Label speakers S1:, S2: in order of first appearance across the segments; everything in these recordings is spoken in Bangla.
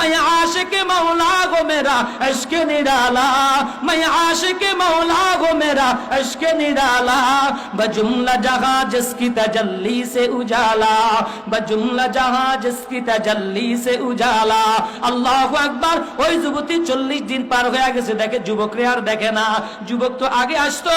S1: मैं आशिक मौला गो मेरा इश्क निराला मैं आशिक मौला गो मेरा इश्क निराला बजुमला जहां जिसकी तजल्ली से उजाला बजुमला जहां जिसकी तजल्ली से उजाला আল্লাহ আকবার ওই যুবতী চল্লিশ দিন পার হয়ে গেছে দেখে যুবকরে আর দেখে না যুবক তো আগে আসতো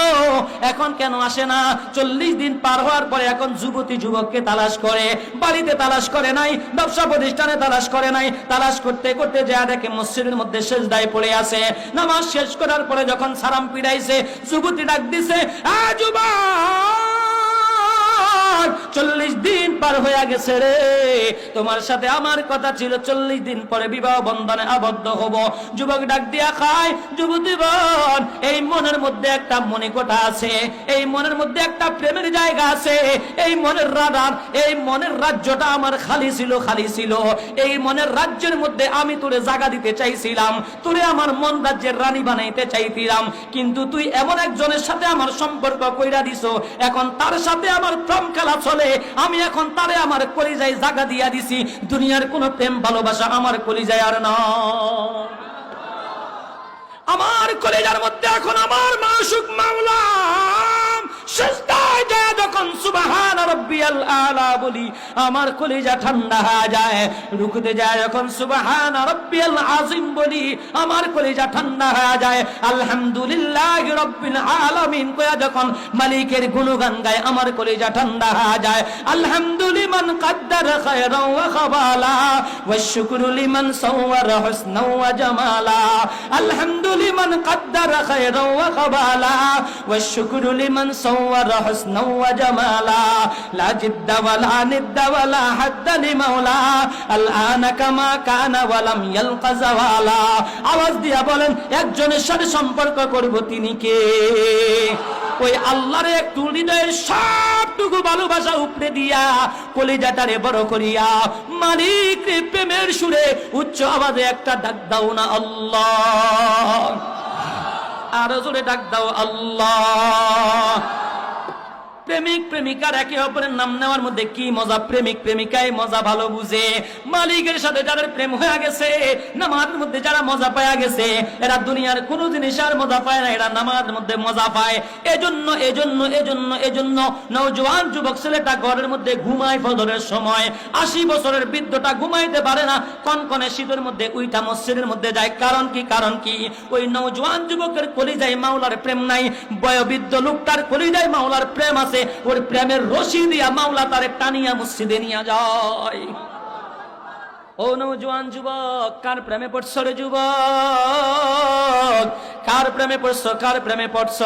S1: এখন কেন আসে না চল্লিশ দিন পার হওয়ার পরে এখন যুবতী যুবককে তালাশ করে বাড়িতে তালাশ করে নাই ব্যবসা প্রতিষ্ঠানে তালাশ করে নাই তালাশ করতে করতে যা দেখে মসজিদের মধ্যে শেষ দায় পড়ে আছে। নামাজ শেষ করার পরে যখন সারাম পিড়াইছে যুবতী ডাক দিছে, আ পার হয়ে গেছে রে। তোমার সাথে আমার কথা ছিল চল্লিশ দিন পরে বিবাহ বন্ধনে আবদ্ধ হব। যুবক ডাক দিয়া খায়, যুবতী বোন, এই মনের মধ্যে একটা মনিকোটা আছে, এই মনের মধ্যে একটা প্রেমের জায়গা আছে, এই মনের রাডার এই মনের রাজ্যটা আমার খালি ছিল খালি ছিল। এই মনের রাজ্যের মধ্যে আমি তোরে জায়গা দিতে চাইছিলাম, তোরে আমার মন রাজ্যের রানী বানাইতে চাইছিলাম। কিন্তু তুই এমন একজনের সাথে আমার সম্পর্ক কইরা দিছ, এখন তার সাথে আমার প্রেম খেলা চলে। আমি এখন তারে আমার কলিজায় জাগা দিয়া দিছি। দুনিয়ার কোনো প্রেম ভালোবাসা আমার কলিজায় আর না। আমার কলেজার মধ্যে এখন আমার মাসুক মাওলা শেষদায় যখন সুবাহান রব্বিয়াল আলা বলি আমার কলেজা ঠান্ডা হয়ে যায় রুকুতে যায় যখন সুবাহান রব্বিয়াল আজিম বলি আমার কলেজা ঠান্ডা হয়ে যায় আলহামদুলিল্লাহ রব্বিল আলামিন কয়া যখন মালিকের গুণগান গায় আমার কলেজা ঠান্ডা হয়ে যায় আলহামদুলিমান কাদ্দার খায়রাও ওয়া খাবালা ওয়া শুকরু লিমান সাওয়ারা হুসনাও ওয়া জামালা الحمد لمن قدر خيرا وخبالا والشكر لمن صور حسنا وجمالا لا جد ولا ند ولا حد لمولا الآن كما كان ولم يلق زوالا আওয়াজ দিয়া বলেন একজনের সাথে সম্পর্ক করব তিনি কে ওই আল্লাহর একটু হৃদয়ের সবটুকু ভালোবাসা উপরে দিয়া কলিজাটারে বড় করিয়া মালিক রে প্রেমের সুরে উচ্চ আওয়াজে একটা ডাক দাও না আল্লাহ আরো জোরে ডাক দাও আল্লাহ প্রেমিক, প্রেমিকার একে অপরের নাম নেওয়ার মধ্যে কি মজা? প্রেমিক প্রেমিকায় মজা ভালো বুঝে। মালিকের সাথে যাদের প্রেম হয়ে গেছে, নামাজের মধ্যে যারা মজা পাওয়া গেছে, এরা দুনিয়ার কোন জিনিস আর মজা পায় না, এরা নামাজের মধ্যে মজা পায়। এজন্য এজন্য এজন্য এজন্য নওজোয়ান যুবক ছেলেটা ঘরের মধ্যে ঘুমায় ফজরের সময়। আশি বছরের বৃদ্ধটা ঘুমাইতে পারে না, কনকনে শীতের মধ্যে উইটা মসজিদের মধ্যে যায়। কারণ কি কারণ কি? ওই নওজোয়ান যুবকের কলিজায় মাওলার প্রেম নাই, বয়োবৃদ্ধ লোকটার কলিজায় মাওলার প্রেম আছে। ওর প্রেমের রশি দিয়া মাওলা তারে টানিয়া মসজিদে নিয়ে যায়। ও নৌজওয়ান যুবক, কার প্রেমে পড়ছ রে যুবক? কার প্রেমে পড়ছ, কার প্রেমে পড়ছ?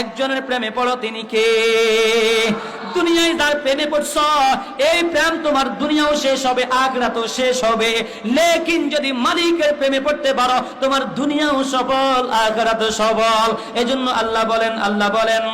S1: একজনের প্রেমে পড়ো তিনি কে? দুনিয়ায় তার প্রেমে পড়ছ, এই প্রেম তোমার দুনিয়াও শেষ হবে আগ্রাত শেষ হবে। লেকিন যদি মালিকের প্রেমে পড়তে পারো, তোমার দুনিয়াও সফল আগ্রাত সবল। এজন্য আল্লাহ বলেন আল্লাহ বলেন